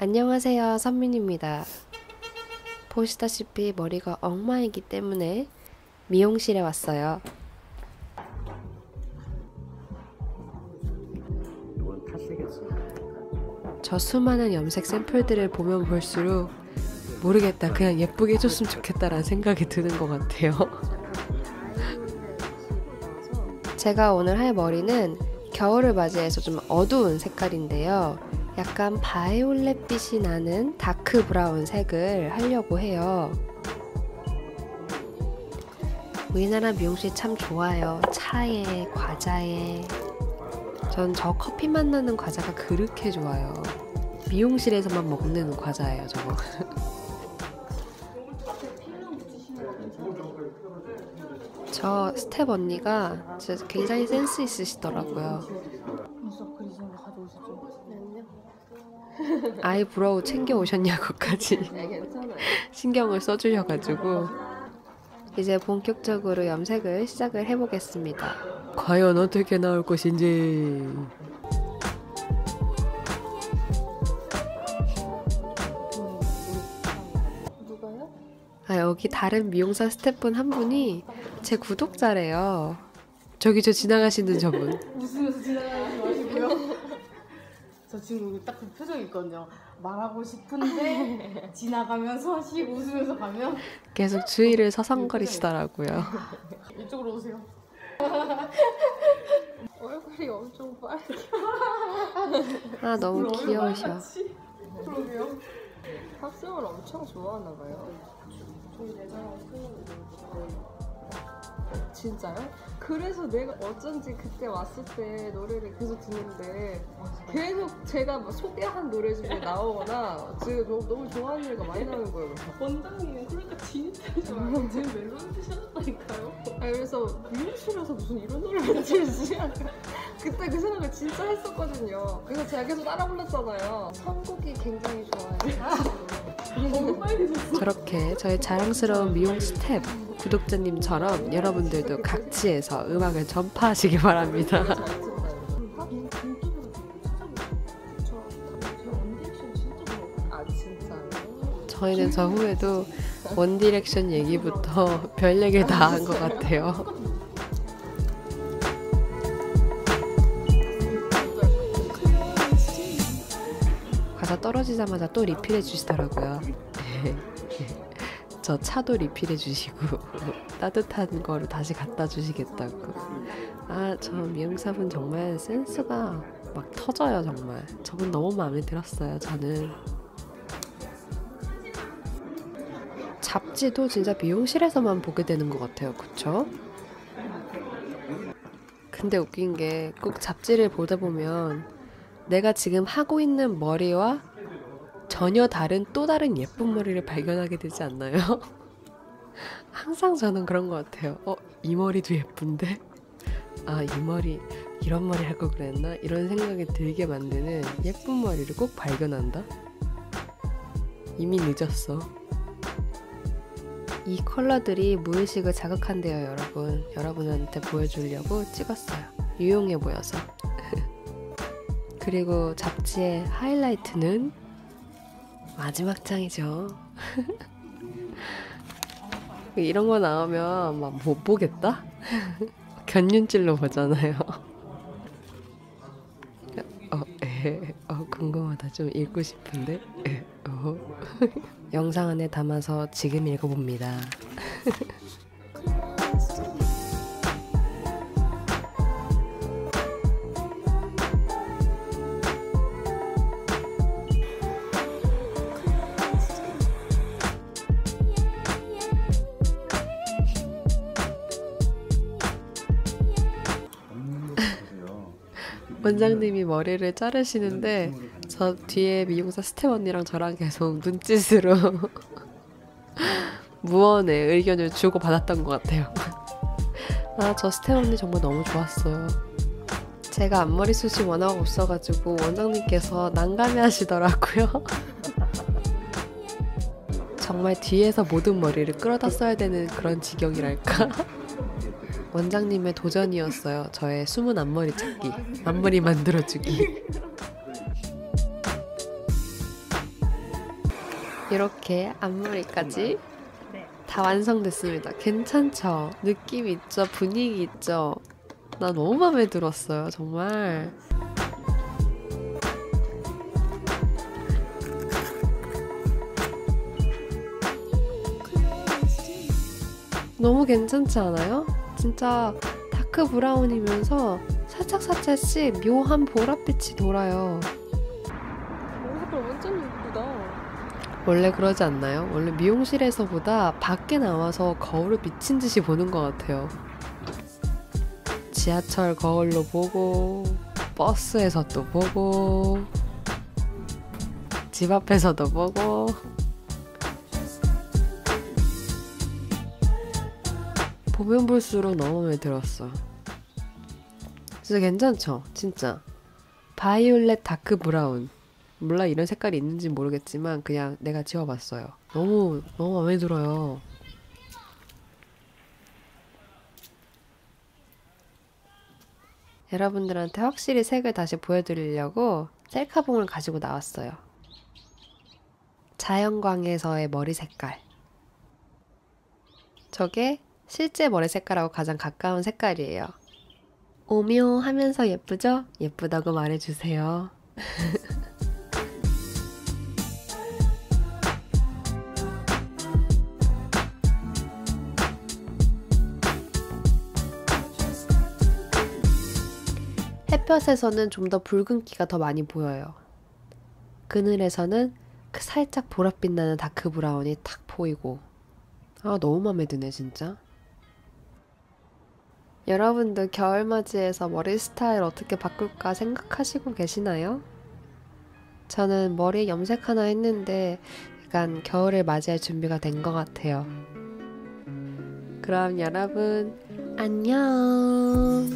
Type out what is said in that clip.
안녕하세요, 선민입니다. 보시다시피 머리가 엉망이기 때문에 미용실에 왔어요. 저 수많은 염색 샘플들을 보면 볼수록 모르겠다, 그냥 예쁘게 해줬으면 좋겠다라는 생각이 드는 것 같아요. 제가 오늘 할 머리는 겨울을 맞이해서 좀 어두운 색깔인데요. 약간 바이올렛빛이 나는 다크 브라운 색을 하려고 해요. 우리나라 미용실 참 좋아요. 차에, 과자에. 전 저 커피 맛 나는 과자가 그렇게 좋아요. 미용실에서만 먹는 과자예요, 저거. 저 스텝 언니가 진짜 굉장히 센스 있으시더라고요. 눈썹 그리시는 거 가져오시죠. 아이브로우 챙겨 오셨냐고까지. 신경을 써주셔가지고 이제 본격적으로 염색을 시작을 해보겠습니다. 과연 어떻게 나올 것인지. 아, 여기 다른 미용사 스태프분 한 분이 제 구독자래요. 저기 저 지나가시는 저분. 저 지금 딱그 표정이 있거든요. 말하고 싶은데 지나가면서 하시고 웃으면서 가면 계속 주위를 서성거리시더라고요. 이쪽으로 오세요. 얼굴이 엄청 빨개. 아, 너무 귀여우셔. 그러게요. 팝송을 엄청 좋아하나 봐요. 저희 내장하고 끊어내요. 진짜요? 그래서 내가 어쩐지 그때 왔을 때 노래를 계속 듣는데 계속 제가 뭐 소개한 노래 중에 나오거나 지금 너무, 너무 좋아하는 노래가 많이 나오는 거예요. 원장님 그러니까 진짜 좋아요. 지금 멜로디 셨다니까요 아 그래서 미용실에서 무슨 이런 노래를? 약간 그때 그 생각을 진짜 했었거든요. 그래서 제가 계속 따라 불렀잖아요. 선곡이 굉장히 좋아요. 저렇게 저의 자랑스러운 미용 스텝 구독자님처럼 여러분들도 각지에서 음악을 전파하시기 바랍니다. 저희는 저 후에도 원디렉션 얘기부터 별 얘기를 다 한 것 같아요. 떨어지자마자 또 리필해 주시더라고요. 저 차도 리필해 주시고 따뜻한 거를 다시 갖다 주시겠다고. 아, 저 미용사분 정말 센스가 막 터져요, 정말. 저분 너무 마음에 들었어요, 저는. 잡지도 진짜 미용실에서만 보게 되는 것 같아요. 그쵸? 근데 웃긴 게 꼭 잡지를 보다 보면 내가 지금 하고 있는 머리와 전혀 다른 또 다른 예쁜 머리를 발견하게 되지 않나요? 항상 저는 그런 것 같아요. 어, 이 머리도 예쁜데? 아, 이 머리, 이런 머리 할 걸 그랬나? 이런 생각이 들게 만드는 예쁜 머리를 꼭 발견한다? 이미 늦었어. 이 컬러들이 무의식을 자극한대요, 여러분. 여러분한테 보여주려고 찍었어요. 유용해 보여서. 그리고 잡지의 하이라이트는 마지막 장이죠. 이런 거 나오면 막 못 보겠다? 견눈질로 보잖아요. 어, 에, 어, 궁금하다. 좀 읽고 싶은데. 에, 어. 영상 안에 담아서 지금 읽어봅니다. 원장님이 머리를 자르시는데 저 뒤에 미용사 스텝 언니랑 저랑 계속 눈짓으로 무언의 의견을 주고 받았던 것 같아요. 아, 저 스텝 언니 정말 너무 좋았어요. 제가 앞머리 숱이 워낙 없어가지고 원장님께서 난감해 하시더라고요. 정말 뒤에서 모든 머리를 끌어다 써야 되는 그런 지경이랄까. 원장님의 도전이었어요. 저의 숨은 앞머리 찾기, 앞머리 만들어주기. 이렇게 앞머리까지 네. 다 완성됐습니다. 괜찮죠? 느낌 있죠? 분위기 있죠? 나 너무 마음에 들었어요, 정말. 너무 괜찮지 않아요? 진짜 다크 브라운이면서 살짝살짝씩 묘한 보랏빛이 돌아요. 오, 색깔 완전 예쁘다. 원래 그러지 않나요? 원래 미용실에서보다 밖에 나와서 거울을 미친 듯이 보는 것 같아요. 지하철 거울로 보고, 버스에서 또 보고, 집 앞에서도 보고. 보면 볼수록 너무 마음에 들었어. 진짜 괜찮죠? 진짜. 바이올렛 다크 브라운. 몰라 이런 색깔이 있는지 모르겠지만 그냥 내가 지워봤어요. 너무 너무 마음에 들어요. 여러분들한테 확실히 색을 다시 보여드리려고 셀카봉을 가지고 나왔어요. 자연광에서의 머리 색깔. 저게 실제 머리 색깔하고 가장 가까운 색깔이에요. 오묘하면서 예쁘죠? 예쁘다고 말해주세요. 햇볕에서는 좀 더 붉은기가 더 많이 보여요. 그늘에서는 그 살짝 보랏빛 나는 다크 브라운이 탁 보이고 아 너무 마음에 드네 진짜. 여러분도 겨울 맞이해서 머리 스타일 어떻게 바꿀까 생각하시고 계시나요? 저는 머리에 염색 하나 했는데 약간 겨울을 맞이할 준비가 된 것 같아요. 그럼 여러분 안녕.